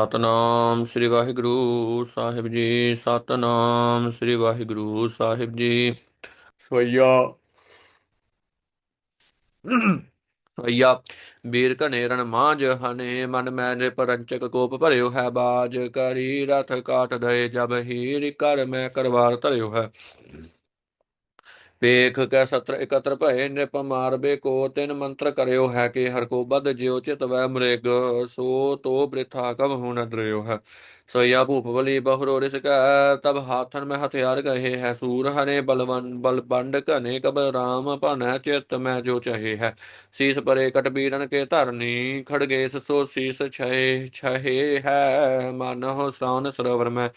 ਸਤਨਾਮ ਸ੍ਰੀ ਵਾਹਿਗੁਰੂ ਸਾਹਿਬ ਜੀ ਸਤਨਾਮ ਸ੍ਰੀ ਵਾਹਿਗੁਰੂ ਸਾਹਿਬ ਜੀ। ਸੋਈਆ ਸੋਈਆ ਬੀਰ ਕਨੇ ਰਣ ਮਾਂਜ ਹਨੇ ਮਨ ਮੈਨੇ ਪਰੰਚਕ ਕੋਪ ਭਰਿਓ ਹੈ ਬਾਜ ਕਰੀ ਰਥ ਕਾਟ ਦਏ ਜਬ ਹੀਰ ਕਰ ਮੈਂ ਕਰਵਾਰ ਧਰਿਓ ਹੈ। ਵੇਖ ਕੈ ਸਤਰ ਇਕਤਰ ਭਏ ਨਿਪ ਮਾਰਬੇ ਕੋ ਤਿਨ ਮੰਤਰ ਕਰਿਓ ਹੈ ਕਿ ਹਰ ਕੋ ਬਦ ਜਿਉ ਚਿਤ ਵੈ ਮ੍ਰਿਗ, ਸੋ ਤੋ ਬ੍ਰਿਥਾ ਕਬ ਹੁ ਨ ਦਰਿਓ ਹੈ। ਸੋਇਆ ਭੂਪ ਬਲੀ ਬਹੁਰੋ ਰਿਸ ਤਬ ਹਾਥਨ ਮੈਂ ਹਥਿਆਰ ਕਹੇ ਹੈ। ਸੂਰ ਹਨੇ ਬਲਵਨ ਬਲ ਬੰਡ ਕਬ ਰਾਮ ਭਨੈ ਚਿਤ ਮੈਂ ਜੋ ਚਹੇ ਹੈ। ਸੀਸ ਪਰੇ ਕਟ ਕੇ ਧਰਨੀ ਖੜਗੇਸ ਸੋ ਸੀਸ ਛੇ ਛਹੇ ਹੈ। ਮਨਹੁ ਸਰਾਨ ਸਰਵਰ ਮੈਂ,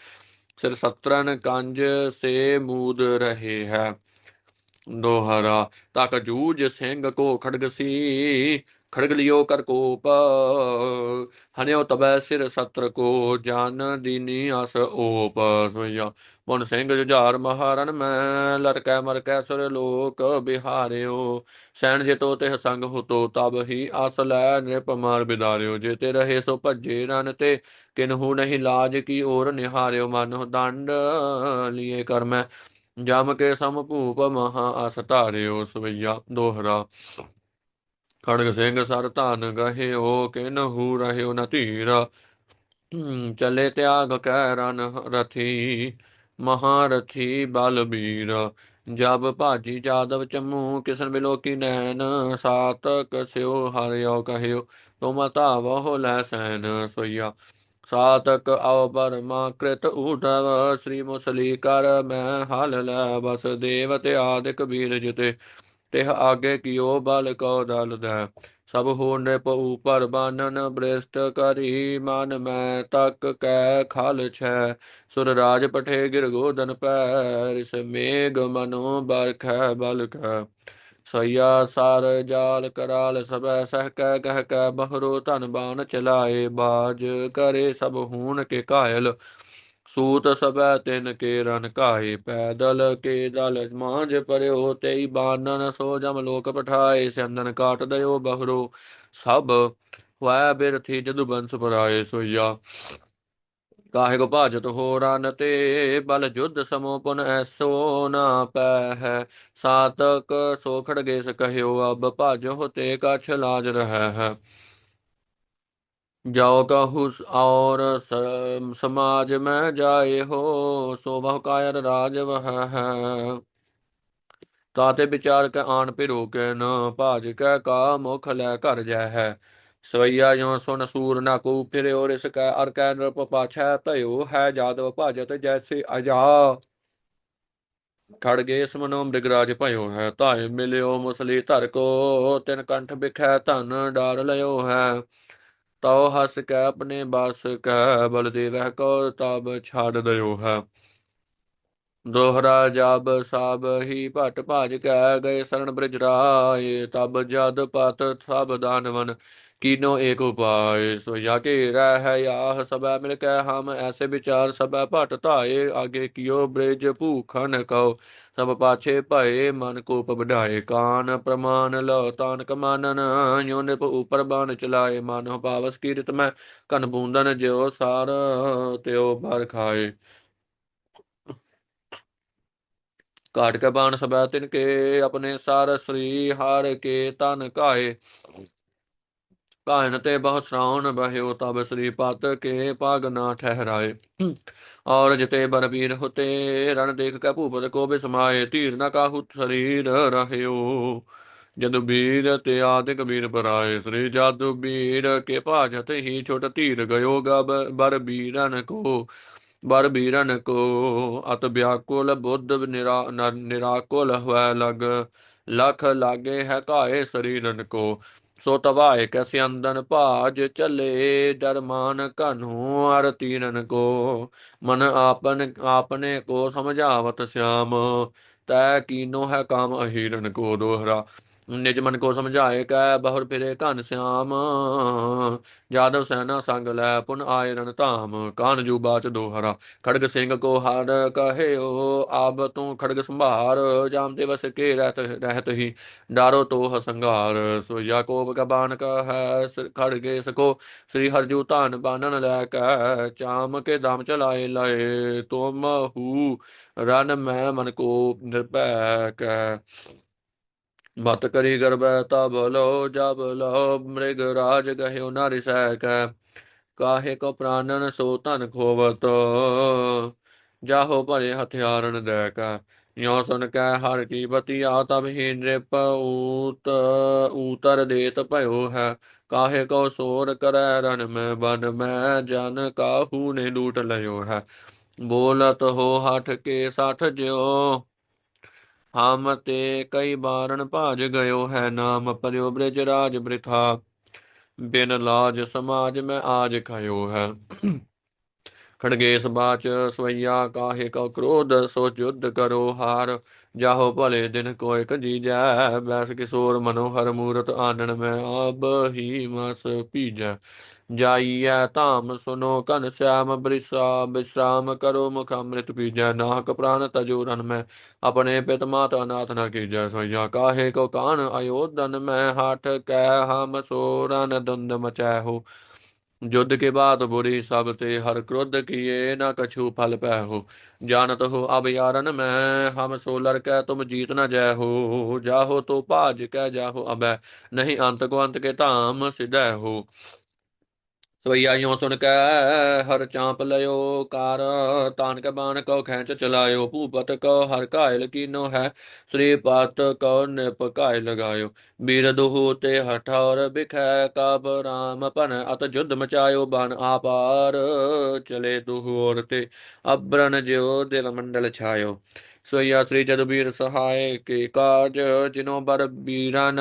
ਸਿਰ ਸਤਰਨ ਕੰਜ ਸੇ ਮੂਦ ਰਹੇ ਹੈ। ਦੋਹਰਾ ਤਕ ਜੂਜ ਸਿੰਘ ਕੋ ਖੜਗਸੀ, ਖੜਗ ਲਿਓ ਕਰ ਕੋਪ। ਹਨਿਓ ਤਬੈ ਸਿਰ ਸਤਰ ਕੋ, ਜਾਨ ਦੀਨੀ ਅਸ ਓਪ। ਸੋਇਆ ਮਨ ਸਿੰਘ ਜੁਝਾਰ ਮਹਾਰਨ ਮੈਂ ਲਰਕੈ ਮਰਕੈ ਸੁਰ ਲੋਕ ਬਿਹਾਰਿਓ। ਸੈਣ ਜੇ ਤੇ ਸੰਗ ਹੁਤੋ, ਤਬ ਹੀ ਆਸ ਲੈ ਨਿਪ ਮਾਰ ਬਿਦਾਰਿਓ। ਜੇ ਤੇ ਰਹੇ ਸੋ ਭੱਜੇ ਰਨ ਤੇ, ਕਿਨਹੂ ਨਹੀਂ ਲਾਜ ਕੀ ਔਰ ਨਿਹਾਰਿਓ। ਮਨ ਦੰਡ ਲੀਏ ਕਰ ਮੈਂ ਜਮ ਕੇ ਸਮ ਭੂਪ ਮਹਾ ਅਸ ਧਾਰਿਓ ਸਵਈਆ ਦੋਹਰਾ। ਖੜਗ ਸਿੰਘ ਸਰ ਧਨ ਗਹਿਓ ਕਿਨਹੂ ਰਹਿਓ ਨ ਧੀਰਾ। ਚਲੇ ਤਿਆਗ ਕੈ ਰਨ ਰਥੀ, ਮਹਾਰਥੀ ਬਲਬੀਰ ਜਬ ਭਾਜੀ ਜਾਦਵ ਚਮੂ, ਕਿਸਨ ਬਿਲੋਕੀ ਨੈਣ? ਸਾਤਕ ਸਿਓ ਹਰਿਓ ਕਹਿਓ, ਤੁਮ ਧਾਵਹੁ ਲੈ ਸੈਨ ਸੋਈਆ ਸਾਤਕ ਅਵ ਮਾ ਕ੍ਰਿਤ ਊਢਵ ਸ੍ਰੀ ਮੁਸਲੀ ਕਰ ਮੈਂ ਹਲ ਲੈ, ਬਸ ਦੇਵ ਤੇ ਆਦਿਕ ਬੀਰ ਜਿਤੇ। ਤਿਹ ਆਗੇ ਕੀਓ ਬਲ ਕੋ ਦਲ ਦੈ। ਸਭ ਹੋ ਨਿਪ ਉਪਰ ਬਾਨਨ ਬ੍ਰਿਸ਼ਟ ਕਰੀ, ਮਨ ਮੈਂ ਤੱਕ ਕੈ ਖਲ ਛੈ। ਸੁਰ ਰਾਜ ਪਠੇ ਗਿਰ ਗੋਦਨ ਪੈ, ਰਿਸ ਮੇਗ ਮਨੋ ਬਰਖੈ ਬਲ ਕੈ। ਸਈਆ ਸਾਰ ਜਾਲ ਕਰਾਲ ਸਬੈ ਸਹਿ ਕੈ ਕਹਿ ਕੈ ਬਹਰੋ ਧਨ ਬਾਣ ਚਲਾਏ ਬਾਜ, ਕਰੇ ਸਭ ਹੂਨ ਕੇ ਕਾਇਲ ਸੂਤ ਸਬੈ ਤਿਨ ਕੇ ਰਨ ਕਾਏ ਪੈਦਲ ਕੇ ਦਲ ਮਾਂਝ ਪਰਿਓ, ਤੇਈ ਬਾਨਨ ਸੋ ਜਮ ਲੋਕ ਪਠਾਏ ਸੰਦਨ ਕਾਟ ਦਇਓ ਬਹਰੋ ਸਭ। ਹੋਇ ਬਿਰਥੀ ਜਦੁ ਬੰਸ ਪਰਾਏ ਸੋਇਆ ਕਾਹੇ ਕੋ ਭਾਜਤ ਹੋ ਰਨ ਤੇ, ਬਲ ਜੁਧ ਸਮੋ ਪੁਨ ਐਸੋ ਨਾ ਪੈ ਹੈ ਸਾਤਕ ਸੋ ਖੜਗੇ ਕਹਿਓ ਅਬ ਭਾਜੋ ਤੇ ਕਛ ਲਾਜ ਰਹਿ। ਹੈ ਜਾਓ ਕਹੂ ਔਰ ਸਮਾਜ ਮੈਂ ਜਾਏ ਹੋ, ਸੋ ਬਹੁ ਕਾਇਰ ਰਾਜ ਵਹ। ਹੈ ਤਾਤੇ ਵਿਚਾਰ ਕੇ ਆਣ ਪਿਰੋ ਕੇ ਨ, ਭਾਜ ਕੈ ਕਾ ਮੁਖ ਲੈ ਘਰ ਜੈ ਹੈ। ਸਵਈਆ ਜੋ ਸੁਨ ਸੂਰ ਨਾ ਕੋ ਫਿਰੇ ਔਰ ਇਸ ਕੈ ਅਰ ਕੈ ਨਰਪ ਪਾਛੈ ਭਇਓ ਹੈ ਜਾਦਵ ਭਾਜਤ ਜੈਸੇ ਅਜਾ। ਖੜਗੇ ਸਮਨੋ ਮ੍ਰਿਗਰਾਜ ਭਇਓ, ਹੈ ਧਾਇ ਮਿਲਿਓ ਮੁਸਲੀ ਧਰ ਕੋ, ਤਿਨ ਕੰਠ ਬਿਖੈ ਧਨ ਡਾਰ ਲਿਓ ਹੈ। ਤਉ ਹਸ ਕੈ ਆਪਣੇ ਬਸ ਕੈ ਬਲਦੇਵ ਕੋ ਤਬ ਛਾੜ ਦਿਓ ਹੈ। ਦੋਹਰਾ ਜਬ ਸਭ ਹੀ ਭਟ ਭਾਜ ਕੈ, ਗਏ ਸਰਣ ਬ੍ਰਿਜ ਰਾਏ, ਤਬ ਜਦ ਪਤ ਸਭ ਦਾਨਵਨ। ਕੀਨੋ ਏਕ ਉਪਾਏ, ਸੋ ਜਾ ਕੇ ਰਹਿ ਹੈ ਆਹ ਸਭੈ ਮਿਲ ਕੈ ਹਮ, ਐਸੇ ਵਿਚਾਰ ਸਭੈ ਭਟ ਧਾਏ, ਆਗੇ ਕੀਓ ਬ੍ਰਿਜ ਭੂਖਨ ਸਭ ਪਾਛੇ ਭਏ, ਮਨ ਕੋਪ ਵਢਾਏ ਕਾਨ ਪ੍ਰਮਾਨ ਲਉ, ਤਾਨ ਕਮਾਨਨ, ਯੋ ਨਿਪ ਉਪਰ ਬਾਣ ਚਲਾਏ, ਮਨ ਪਾਵਸ ਕੀਰਤ ਮੈਂ ਕਨ ਬੂੰਦਨ ਜਿਉ ਸਾਰ, ਤਿਉ ਬਰ ਖਾਏ। ਕਾਟ ਕੇ ਬਾਣ ਸਬੈ ਤਿਨ ਕੇ, ਆਪਣੇ ਸਾਰ ਸ੍ਰੀ ਹਰ ਕੇ ਤਨ ਕਾਏ ਕਾਇਨ ਤੇ ਬਹੁ ਸ਼ਰਾਉਣ ਬਹਿਓ ਤਬ ਸ੍ਰੀ ਪਤ ਕੇ ਪਗ ਨਾ ਠਹਿਰਾਏ। ਔਰ ਜਿਤੇ ਬਰਬੀਰ ਹੁਤੇ ਰਣ ਦੇਖ ਕੇ ਭੂਪਤ ਕੋ ਬਿਸਮਾਏ, ਧੀਰ ਨ ਕਾਹੂ ਸਰੀਰ ਰਹਿਓ। ਜਦ ਬੀਰ ਤੇ ਆਦਿਕ ਬੀਰ ਪਰਾਏ, ਸ੍ਰੀ ਜਾਦੂ ਬੀਰ ਕੇ ਭਾਜਤ ਹੀ ਛੋਟ ਧੀਰ ਗਇਓ ਗਬ ਬਰ ਬੀਰਨ ਕੋ। ਬਰ ਬੀਰਨ ਕੋ ਅਤ ਵਿਆਕੁਲ ਬੁੱਧ ਨਿਰਾ ਨਿਰਾਕੁਲ ਹੋਇ ਲਗ, ਲਖ ਲਾਗੇ ਹੈ ਕਾਏ ਸਰੀਰਨ ਕੋ। ਸੋ ਤਵਾਏ ਕੈਸੇ ਅੰਦਨ ਭਾਜ ਚਲੇ ਡਰਮਾਨ ਕਨੂ ਅਰ ਤੀਰਨ ਕੋ, ਮਨ ਆਪਨ, ਆਪਨੇ ਕੋ ਸਮਝਾਵਤ ਸਿਆਮ, ਤੈ ਕੀਨੋ ਹੈ ਕਾਮ ਅਹੀਰਨ ਕੋ ਦੋਹਰਾ। ਨਿਜ ਮਨ ਕੋ ਸਮਝਾਏ ਕੈ, ਬਹੁਰ ਫਿਰੇ ਘਨ ਸਿਆਮ। ਜਾਦਵ ਸੈਨਾ ਸੰਗ ਲੈ, ਪੁਨ ਆਏ ਰਨ ਧਾਮ। ਕਾਨ ਜੂ ਬਾਚ ਦੋਹਰਾ ਖੜਗ ਸਿੰਘ ਕੋ ਹਰ ਕਹਿਓ ਆਬ ਤੂੰ ਖੜਗ ਸੰਭਾਰ। ਜਾਮ ਤੇ ਵਸ ਕੇ ਰਹਿਤ ਰਹਿਤ ਹੀ, ਡਾਰੋ ਤੋ ਹਸੰਗਾਰ ਸੋ ਯਾਕੋਬ ਕਾ ਬਾਨ ਕਾ ਹੈ ਸਿਰ ਖੜਗੇ ਸਕੋ। ਸ੍ਰੀ ਹਰਜੂ ਧਨ ਬਾਨਨ ਲੈ ਕੈ, ਚਾਮ ਕੇ ਦਮ ਚਲਾਏ ਲਏ। ਤੁਮ ਹੂ ਰਨ ਮੈਂ ਮਨ ਕੋ ਨਿਰਭੈ ਕੈ। ਮਤ ਕਰੀ ਗਰਬੈ ਤਬ ਲੋ ਜਬ ਲੋ ਮ੍ਰਿਗ ਰਾਜ ਗਹਿਓ ਨਾਰਿ ਸੈ ਕੈ ਕਾਹੇ ਕੋ ਪ੍ਰਾਨਨ ਸੋ ਧਨ ਖੋਵਤ, ਜਾਹੋ ਭਰੇ ਹਥਿਆਰਨ ਦੇ ਕੈ ਯੋ ਸੁਨ ਕੈ, ਹਰ ਕੀ ਬਤੀਆ ਤਬ ਹੀ ਨ੍ਰਿਪ ਊਤ, ਊਤਰ ਦੇਤ ਭਇਓ ਹੈ। ਕਾਹੇ ਕੋ ਸੋਰ ਕਰੈ ਰਨ ਮੈਂ ਬਨ, ਮੈਂ ਜਨ ਕਾਹੂ ਨੇ ਲੂਟ ਲਿਓ ਹੈ। ਬੋਲਤ ਹੋ ਹਠ ਕੇ ਸਠ ਜਿਉ ਹਮ ਤੇ ਕਈ ਬਾਰਨ ਭਾਜ ਗਇਓ ਹੈ ਨਾਮ ਪਰਿਓ ਬ੍ਰਿਜ ਰਾਜ ਬ੍ਰਿਥਾ। ਬਿਨ ਲਾਜ ਸਮਾਜ ਮੈਂ ਆਜ ਖਾਇਓ ਹੈ। ਖੜਗੇਸ ਬਾਚ ਸਵਈਆ, ਕਾਹੇ ਕਾ ਕ੍ਰੋਧ, ਸੋ ਜੁਧ ਕਰੋ ਹਾਰ। ਜਾਹੋ ਭਲੇ ਦਿਨ ਕੋ ਇਕ ਜੀਜੈ ਬੈਸ ਕਿਸ਼ੋਰ ਮਨੋਹਰ ਮੂਰਤ ਆਨਣ ਮੈਂ ਆਬ ਹੀ ਮਸ ਪੀਜੈ ਜਾਈਐ ਧਾਮ ਸੁਨੋ ਕਨ ਸ਼ਾਮ, ਬ੍ਰਿਸਾ ਬਿਸਰਾਮ ਕਰੋ ਮੁਖ ਅੰਮ੍ਰਿਤ ਪੀਜੈ। ਨਾਹਕ ਪ੍ਰਾਨ ਤਜੋ ਰਨ ਮੈਂ, ਆਪਣੇ ਪਿਤ ਮਾਤਾ ਅਨਾਥ ਨ ਕੀਜੈ। ਸੋਇਆ ਕਾਹੇ ਕੋ ਕਾਨ ਅਯੋਧਨ ਮੈਂ, ਹਾਠ ਕੈ ਹਮ ਸੋਰਨ ਦੰਦ ਮਚੈ ਹੋ। ਜੁਧ ਕੇ ਬਾਤ ਬੁਰੀ ਸਭ ਤੇ ਹਰ ਕ੍ਰੋਧ ਕੀਏ, ਨਾ ਕਛੂ ਫਲ ਪੈ ਹੋ। ਜਾਣਤ ਹੋ ਅਬ ਯਾਰਨ ਮੈਂ, ਹਮ ਸੋਲਰ ਕੈ ਤੁਮ ਜੀਤ ਨ ਜੈ ਹੋ। ਜਾਹੋ ਤੋ ਭਾਜ ਕੈ ਜਾਹੋ ਅਬੈ, ਨਹੀਂ ਅੰਤ ਕੋ ਅੰਤ ਕੇ ਧਾਮ ਸਿਧੈ ਹੋ। ਸਵਈਆਇਓ ਸੁਨ ਕੈ ਹਰ ਚਾਂਪ ਲਿਓ, ਕਾਰ ਤਾਨ ਬਾਣ ਕੋ ਖੈਂਚ ਚਲਾਇਓ, ਭੂਪਤ ਕੋ ਹਰ ਕਾਇਲ ਕੀਨੋ ਹੈ, ਸ੍ਰੀ ਪਤ ਕੋ ਨਿਪ ਕਾਇ ਲਗਾਇਓ ਬੀਰ ਦੁਹੂ ਤੇ ਹਠੌਰ ਬਿਖੈ ਕਬ ਰਾਮ ਪਨ ਅਤ ਜੁਧ ਮਚਾਇਓ ਬਨ ਆਪਾਰ ਚਲੇ ਦੁਹੂਰ ਤੇ ਅਬਰਨ ਜਿਉ ਦਿਲ ਮੰਡਲ ਛਾਇਓ। ਸੋਇਆ ਸ੍ਰੀ ਜਦਬੀਰ ਸਹਾਇ ਕੇ ਕਾਜ ਜਿਨੋ ਬਰ ਬੀਰਨ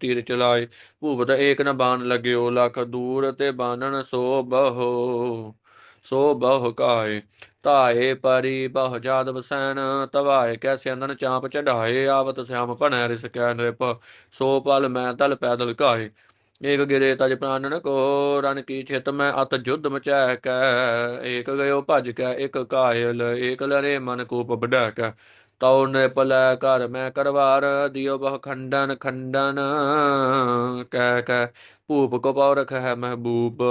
ਤੀਰ ਚਲਾਏ। ਭੂਪਤ ਏਕ ਨ ਬਾਣ ਲਗਿਓ, ਲਖ ਦੂਰ ਤੇ ਬਾਨਣ ਸੋ ਬਹੁ ਸੋ ਬਹੁ ਕਾਏ। ਧਾਏ ਪਰੀ ਬਹੁ ਜਾਦ ਸੈਨ ਤਵਾਏ ਕੈ ਸਿਆਨਨ ਚਾਂਪ ਚੜਾਏ ਆਵਤ ਸਿਆਮ ਭਣੈ ਰਿਸ ਕੈ ਨ੍ਰਿਪ, ਸੋ ਪਲ ਮੈਂ ਤਲ ਪੈਦਲ ਕਾਏ। ਏਕ ਗਿਰੇ ਤਜ ਪ੍ਰਾਨਨ ਕੋ ਰਨ ਕੀ ਛਿਤ ਮੈਂ ਅਤ ਜੁਧ ਮਚੈ ਕੈ ਏਕ ਗਇਓ ਭਜ ਕੈ ਇਕ ਕਾਇਲ, ਏਕ ਲਰੇ ਮਨ ਕੂਪ ਬਢੈ ਕੈ ਤਉ ਨਿਪਲੈ ਕਰ ਮੈਂ ਕਰਵਾਰ ਦਿਓ ਬਹ ਖੰਡਨ ਖੰਡਨ। ਕਹਿ ਕੈ, ਭੂਪ ਕੋ ਪਉ ਰਖ ਮਹਿਬੂਬ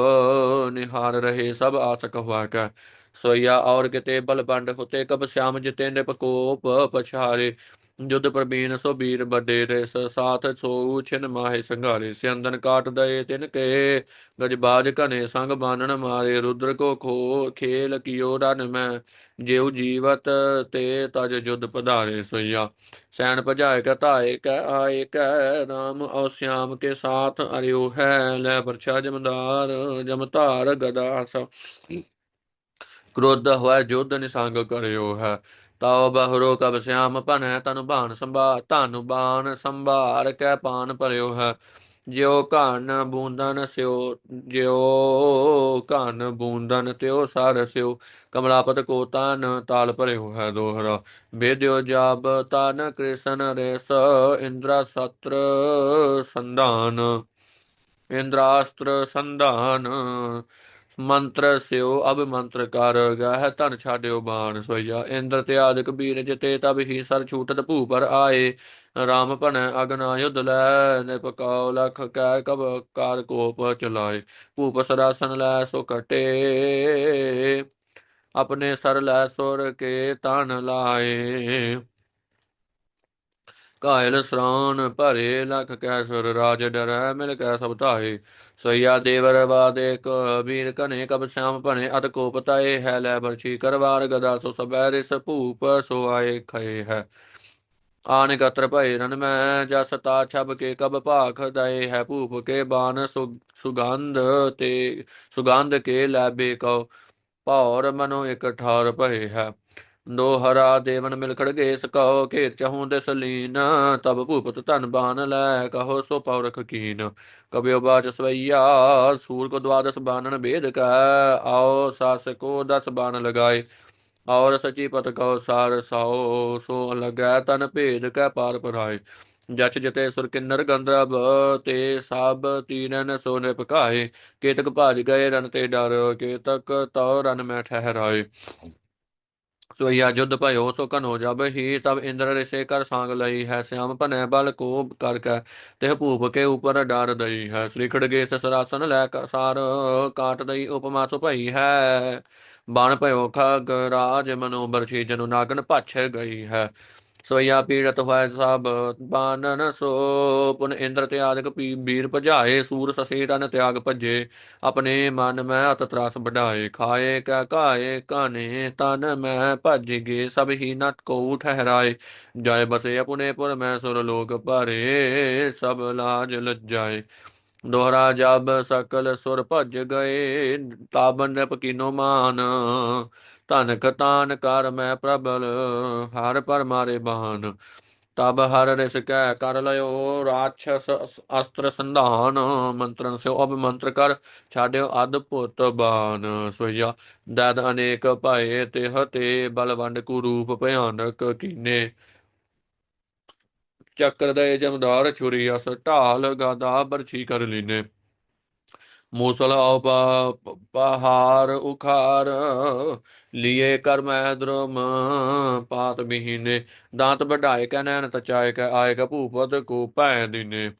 ਨਿਹਾਰ ਰਹੇ ਸਭ ਆਸ ਕਹਵਾ ਕੈ ਸੋਇਆ ਔਰ ਕਿਤੇ ਬਲ ਬੰਡ ਹੁਤੇ, ਕਬ ਸ਼ਾਮ ਜਿਤੇ ਨਿਪ ਕੋਪ ਪਛਾਰੇ। ਜੁਧ ਪ੍ਰਬੀਨ ਸੋ ਬੀਰ ਬਡੇ ਰਿਸ ਸਾਥ ਸੋ ਛਿਨ ਮਾਹੇ ਸੰਘਾਰੇ, ਸਿਆੰਦਨ ਕਾਟ ਦਏ ਤਿਨ ਕੇ। ਗਜਬਾਜ ਘਨੇ ਸੰਗ ਬਾਨਣ ਮਾਰੇ, ਰੁਦਰ ਕੋ ਖੋ ਖੇਲ ਕੀਓ ਰਨ ਮੈਂ। ਜਿਉ ਜੀਵਤ ਤੇ ਤਜ ਜੁਧ ਪਧਾਰੇ ਸੋਇਆ ਸੈਨ ਭਜਾਏ ਕੈ ਕੈ ਆਏ ਕੈ ਰਾਮ, ਔ ਸਿਆਮ ਕੇ ਸਾਥ ਅਰਿਓ ਹੈ। ਲੈ ਪਰਛਾ ਜਮਦਾਰ ਜਮਧਾਰ ਗਦਾ ਸਭ ਕ੍ਰੋਧ ਹੋਇ ਜੋਧ ਨਿਸੰਗ ਕਰਿਓ ਹੈ। ਤਾਉ ਬਹਰੋ ਕਬ ਸਿਆਮ ਭਨ ਤਨੁ ਬਾਣ ਸੰਭਾ ਧਨੁ ਬਾਣ ਸੰਭਾਰ, ਕੈ ਪਾਨ ਭਰਿਓ ਹੈ। ਜਿਉ ਘਨ ਬੂੰਦਨ ਸਿਓ ਜਿਉ ਘਨ ਬੂੰਦਨ ਤਿਉ ਸਰ ਕਮਲਾਪਤ ਕੋ ਤਨ ਤਾਲ ਭਰਿਓ ਹੈ ਦੋਹਰਾ। ਬੇਦਿਓ ਜਾਬ ਤਨ ਕ੍ਰਿਸ਼ਨ ਰੇਸ, ਇੰਦਰਾ ਸਤਰ ਸੰਧਾਨ। ਇੰਦਰਾਸਤਰ ਸੰਧਾਨ। ਮੰਤਰ ਸਿਓ, ਅਬ ਮੰਤਰ ਕਰ ਗਹਿ ਧਨ ਛਾਡਿਓ ਬਾਣ ਸੋਈਆ। ਇੰਦਰ ਤੇ ਆਦਿਕ ਬੀਰ ਜਿਤੇ ਤਬ ਹੀ ਸਰ ਛੂਟਤ ਭੂਪਰ ਆਏ। ਰਾਮ ਭਣੈ ਅਗਨਾ ਯੁਧ ਲੈ ਨਿਪਕਾਉ ਲਖ ਕੈ ਕਬ ਕਾਰ ਕੋਪ ਚਲਾਏ। ਭੂਪ ਸਰਾਸਨ ਲੈ ਸੋ ਕਟੇ ਆਪਣੇ ਸਰ ਲੈ ਸੁਰ ਕੇ ਤਨ ਲਾਏ। ਕਾਇਲ ਸਰਾਨ ਭਰੇ ਲਖ ਕੈ ਸੁਰ ਰਾਜ ਡਰੈ, ਮਿਲ ਕੈ ਸਭ ਧਾਏ ਸਈਆ ਦੇਵਰ ਬਾਦੇ ਕ ਵੀਰ ਕਨੇ ਕਬ ਸ਼ਾਮ ਭਣੇ ਅਤ ਕੋ ਪਤਾਏ ਹੈ, ਲੈ ਬਰਛੀ ਕਰਵਾਰ ਗਦਾ, ਸੋ ਸਬੈ ਰਿਸ ਭੂਪ ਸੋ ਆਏ ਖਏ ਹੈ। ਆਨ ਗਤਰ ਭਏ ਰਨ ਮੈਂ, ਜਸ ਤਾ ਛਬ ਕੇ ਕਬ ਭਾਖ ਦਏ ਹੈ, ਭੂਪ ਕੇ ਬਾਨ ਸੁਗੰਧ ਤੇ, ਸੁਗੰਧ ਕੇ ਲੈਬੇ ਕਉ। ਭੌਰ ਮਨੋ ਇਕ ਠਾਰ ਭਏ ਹੈ। ਦੋਹਰਾ ਦੇਵਨ ਮਿਲ ਖੜਗੇ ਸਕੋ ਘੇਰ ਚਹੂੰ ਦੇ ਸਲੀਨ ਤਬ ਭੂਪਤ ਧਨ ਬਾਨ ਲੈ ਕਹੋ ਸੋ ਪੌਰਖ ਕੀਨ। ਕਬਿਓ ਬਾਚ ਸਵਈਆ, ਸੂਰ ਕੋ ਦਵਾਦਸ ਬਾਨਨ ਭੇਦ ਕਾ, ਆਓ ਸਾਸ ਕੋ ਦਸ ਬਾਨ ਲਗਾਏ। ਔਰ ਸਚੀ ਪਤ ਕਉ ਸਾਰ ਸਾਓ, ਸੋ ਲਗੈ ਤਨ ਭੇਦ ਕੈ ਪਾਰ ਪਰਾਏ। ਜਚ ਜਤੇ ਸੁਰ ਕਿੰਨਰ ਗੰਧਰਵ, ਤੇ ਸਭ ਤੀਰਨ ਸੋ ਨਿਪਕਾਏ ਕੇਤਕ ਭਾਜ ਗਏ ਰਨ ਤੇ ਡਰ, ਕੇਤਕ ਤਉ ਰਨ ਮੈਂ ਠਹਿਰਾਏ। ਸੋਈਆ ਜੁਧ ਭਇਓ, ਸੋ ਕਨੋ ਜਬ ਹੀ, ਤਬ ਇੰਦਰ ਰਿਸੇ ਕਰ ਸੰਗ ਲਈ ਹੈ, ਸਿਆਮ ਭਨੈ ਬਲ ਕੋ ਕਰ ਕੈ ਤਿਹ ਭੂਪ ਕੇ ਉਪਰ ਡਰ ਦਈ ਹੈ। ਸ੍ਰੀ ਖੜਗੇ ਸਸਰਾਸਨ ਲੈ ਕ ਸਾਰ, ਕਾਟ ਦਈ ਉਪਮਾ ਸੋ ਭਈ ਹੈ। ਬਾਣ ਭਇਓ ਖਗ ਰਾਜ ਮਨੋ ਬਰਛੀ ਜਨੁ ਨਾਗਨ ਪਾਛੇ ਗਈ ਹੈ। ਸੋਈਆ ਪੀੜਤ ਹੋਇ ਸਭ ਬਾਨਨ ਸੋ, ਪੁਨ ਇੰਦਰ ਤਿਆਗਕ ਪੀ ਵੀਰ ਭਜਾਏ, ਸੂਰ ਸਸੇ ਤਿਆਗ ਭਜੇ। ਆਪਣੇ ਮਨ ਮੈਂ ਅਤ ਤਰਾਸ ਵਢਾਏ, ਖਾਏ ਕੈ ਕਾਏ ਕਾਨੇ ਤਨ ਮੈਂ ਭਜ ਗਏ, ਸਭ ਹੀ ਨਤ ਕੋ ਠਹਿਰਾਏ। ਜਾਏ ਬਸੇ ਆਪਣੇ ਪੁਰ ਮੈਂ ਸੁਰ ਲੋਕ ਭਰੇ, ਸਭ ਲਾਜ ਲੱਜਾਏ। ਦੋਹਰਾ ਜਬ ਸਕਲ ਸੁਰ ਭਜ ਗਏ ਤਾਬਨ ਰਪ ਮਾਨ। ਧਨ ਖਤਾਨ ਕਰ ਮੈਂ ਪ੍ਰਬਲ, ਹਰ ਪਰ ਮਾਰੇ ਬਾਨ। ਤਬ ਹਰ ਰਿਸ ਕੈ ਕਰ ਲਿਓ ਰਾਛਸ ਅਸਤਰ ਸੰਧਾਨ। ਮੰਤਰਨ ਸਿਓ ਅਬ ਮੰਤਰ ਕਰ ਛਾੜਿਓ ਅਦ ਪੁੱਤ ਬਾਨ। ਸੋਇਆ ਦਦ ਅਨੇਕ ਭਏ ਤੇ ਹਤੇ ਬਲਵੰਡ ਕੁ ਰੂਪ ਭਿਆਨਕ ਕੀਨੇ। ਚੱਕਰ ਦੇ ਜਮਦਾਰ ਛੁਰੀ ਅਸ ਢਾਲ ਗਾਦਾ ਬਰਛੀ ਕਰ ਲੀਨੇ। ਮੂਸਲ ਆਉ ਪਾ- ਪਹਾਰ ਉਖਾਰ, ਲੀਏ ਕਰ ਮੈਂ ਦਰਮ, ਪਾਤ ਬਿਹੀਨੇ ਦਾਂਤ ਵਢਾਏ ਕੈ ਨੈਣ ਤਚਾਏ ਕੈ, ਆਏ ਕੈ ਭੂਪਤ ਕੋ ਭੈ ਦਿਨੇ।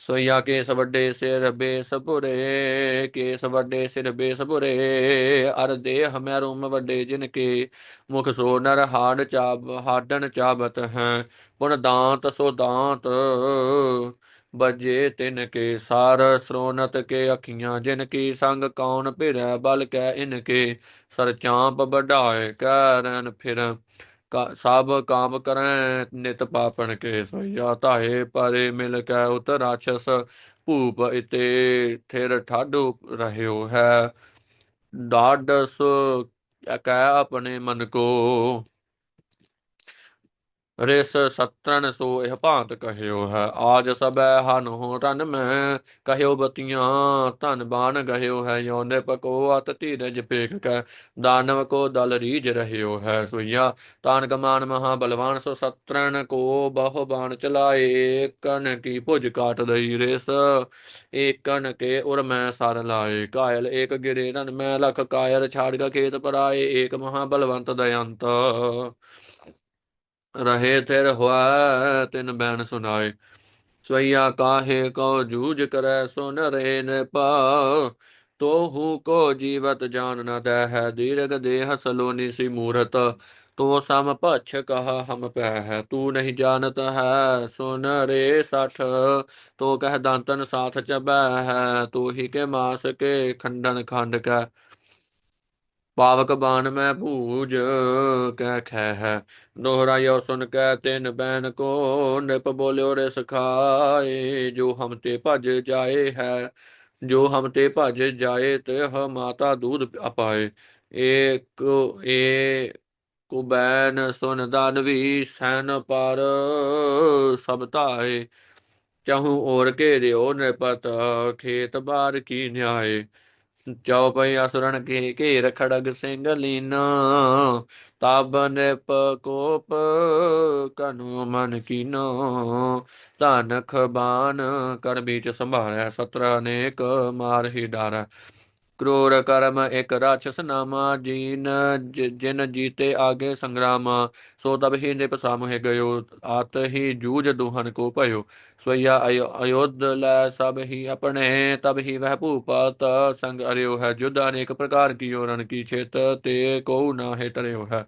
ਸੋਇਆ ਕੇਸ ਵੱਡੇ ਸਿਰ ਬੇਸ ਭੁਰੇ, ਕੇਸ ਵੱਡੇ ਸਿਰ ਬੇਸ ਭੁਰੇ। ਅਰ ਦੇਹ ਮੈਂ ਰੂਮ ਵੱਡੇ ਜਿਨ ਕੇ ਮੁਖ ਸੋ ਨਰ ਹਾੜ ਚਾਬ ਹਾਡਨ ਚਾਬਤ ਹੈ। ਪੁਨ ਦਾੰਤ ਸੋ ਦਾੰਤ, ਬਜੇ ਤਿਨ ਕੇ ਸਾਰ ਸਰੋਨਤ ਕੇ ਅਖੀਆਂ ਜਿਨ ਕੀ ਸੰਗ ਕੌਣ ਭਿਰੈ, ਬਲ ਕੈ ਇਨ ਕੇ ਸਰ ਚਾਂਪ ਵਢਾਏ ਕਰਨ ਫਿਰ। ਸਭ ਕਾਮ ਕਰੈ ਨਿਤ ਪਾਪਣ ਕੇ ਸੋਇਆ ਤਾਹੇ ਪਰੇ ਮਿਲ ਕੈ ਉਤ ਰਾਛਸ, ਭੂਪ ਇਤੇ ਥਿਰ ਠਾਡੂ ਰਹਿਓ ਹੈ। ਡਾਡਸ ਕੈ ਆਪਣੇ ਮਨ ਕੋ। ਰਿਸ ਸਤਰਨ ਸੋ ਇਹ ਭਾਂਤ ਕਹਿਓ ਹੈ। ਆਜ ਸਬੈ ਹਨ ਰਨ ਮੈਂ ਕਹਿਓ ਬਤੀਆਂ, ਧਨ ਬਾਣ ਗਹਿਓ ਹੈ। ਯੋਨੇ ਪਕੋ ਅਤ ਧੀਰਜ ਪੇਖ ਕੈ, ਦਾਨਵ ਕੋ ਦਲ ਰੀਜ ਰਹਿਓ ਹੈ। ਸੋਈਆ ਤਾਨ ਕਮਾਨ ਮਹਾ ਬਲਵਾਨ ਸੋ ਸਤਰਨ ਕੋ ਬਹੁ ਬਾਣ ਚਲਾਏ ਕਨ ਕੀ ਭੁਜ ਕਾਟ ਦਈ ਰਿਸ, ਏਕਨ ਕੇ ਉਰ ਮੈਂ ਸਰ ਲਾਏ। ਕਾਇਲ ਏਕ ਗਿਰੇ ਰਨ ਮੈਂ ਲਖ, ਕਾਇਲ ਛਾੜ ਗਾ ਖੇਤ ਪਰਾਏ, ਏਕ ਮਹਾ ਬਲਵੰਤ ਦਯੰਤ। ਰਹੇ ਥਿਰ ਹੋਆ ਤਿਨ ਬੈਨ ਸੁਨਾਏ ਸਵਈਆ ਕਾਹੇ ਕੋ ਜੂਝ ਕਰੈ, ਸੁਨ ਰੇ ਨ ਪਾ ਤੋਹੂ ਕੋ ਜੀਵਤ ਜਾਨ ਨ ਦੈ ਹੈ ਦੀਰਘ ਦੇਹ ਸਲੋਨੀ ਸੀ ਮੂਰਤ। ਤੋ ਸਮ ਭਛ ਕਹਾ ਹਮ ਪੈ ਹੈ ਤੂ ਨਹੀਂ ਜਾਣਤ ਹੈ, ਸੁਨ ਰੇ ਸਠ। ਤੋ ਕਹਿ ਦੰਤਨ ਸਾਥ ਚਬੈ ਹੈ ਤੂ ਹੀ ਕੇ ਮਾਸ ਕੇ ਖੰਡਨ ਖੰਡ ਕੈ। ਪਾਵਕ ਬਾਨ ਮੈਂ ਭੂਜ, ਕਹਿ ਖੈ ਹੈ। ਦੋਹਰਾਇਓ ਸੁਨ ਕੈ ਤਿਨ ਬੈਨ ਕੋ, ਨਿਪ ਬੋਲਿਓ ਰੇ ਸਖਾਏ, ਜੋ ਹਮ ਤੇ ਭਜ ਜਾਏ ਹੈ, ਜੋ ਹਮ ਤੇ ਭਜ ਜਾਏ ਤੇ ਹ ਮਾਤਾ ਦੂਧ ਅਪਾਏ। ਏਕ ਏ ਕੁਬੈਨ ਸੁਨ ਦਾਨਵੀ ਸੈਨ ਪਰ ਸਭ ਧਾਏ। ਚਾਹੂ ਔਰ ਘੇਰਿਓ ਨਿਪਤ ਖੇਤ ਬਾਰ ਕੀ ਨਿਆਏ। ਚਉਪਈ ਅਸੁਰਨ ਕੇ ਘੇਰ ਖੜਗ ਸਿੰਘ ਲੀਨਾ, ਤਬ ਨਿਪ ਕੋਪ ਕਨੂ ਮਨ ਕੀਨੋ ਧਨਖ ਬਾਨ ਕਰ ਬੀਚ ਸੰਭਾਲਿਆ ਸਤਰ ਅਨੇਕ ਮਾਰ ਹੀ ਡਾਰਾ। ਕ੍ਰੂਰ ਕਰਮ ਇਕ ਰਾਛਸ ਨਾਮਾ, ਜੀਨ ਜਿਨ ਜੀਤੇ ਆਗੇ ਸੰਗਰਾਮ। ਸੋ ਤਬ ਹੀ ਨਿਪ ਸਾਮੁਹਿ ਗਇਓ, ਆਤ ਹੀ ਜੂਝ ਦੁਹਨ ਕੋ ਭਇਓ। ਸੋਇਆ ਅਯੋਧ ਲੈ ਸਭ ਹੀ ਆਪਣੇ, ਤਬ ਹੀ ਵਹ ਭੂਪਤ ਸੰਗ ਅਰਿਓ ਹੈ। ਜੁਦ ਅਨੇਕ ਪ੍ਰਕਾਰ ਕੀ ਰਨ ਕੀ ਛੇਤ ਤੇ ਕੋ ਨਾ ਹੈ ਤਰਿਓ ਹੈ।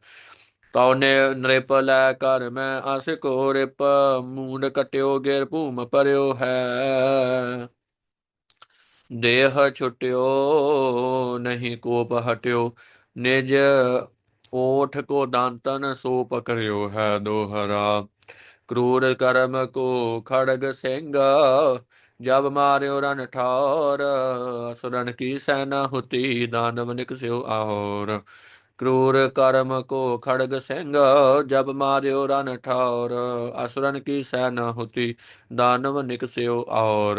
ਤਉ ਨੇ, ਨ੍ਰਿਪ ਲੈ ਕਰ ਮੈਂ ਅਸ ਕੋ ਰਿਪ, ਮੂੰਡ ਕਟਿਓ ਗਿਰ ਭੂਮ ਪਰਿਓ ਹੈ। ਦੇਹ ਛੁਟਿਓ, ਨਹੀਂ ਕੋਪ ਹਟਿਓ। ਨਿਜ ਓਠ ਕੋ ਦਾੰਤਨ ਸੋ ਪਕਰਿਓ ਹੈ ਦੋਹਰਾ। ਕ੍ਰੂਰ ਕਰਮ ਕੋ ਖੜਗ ਸਿੰਘ, ਜਬ ਮਾਰਿਓ ਰਨ ਠੌਰ। ਅਸੁਰਨ ਕੀ ਸੈਨਾ ਹੁਤੀ, ਦਾਨਵ ਨਿਕਸਿਓ ਆਹੋਰ। ਕ੍ਰੂਰ ਕਰਮ ਕੋ ਖੜਗ ਸਿੰਘ, ਜਬ ਮਾਰਿਓ ਰਨ ਠੌਰ। ਅਸੁਰਨ ਕੀ ਸੈਨਾ ਹੁਤੀ, ਦਾਨਵ ਨਿਕਸਿਓ ਔਰ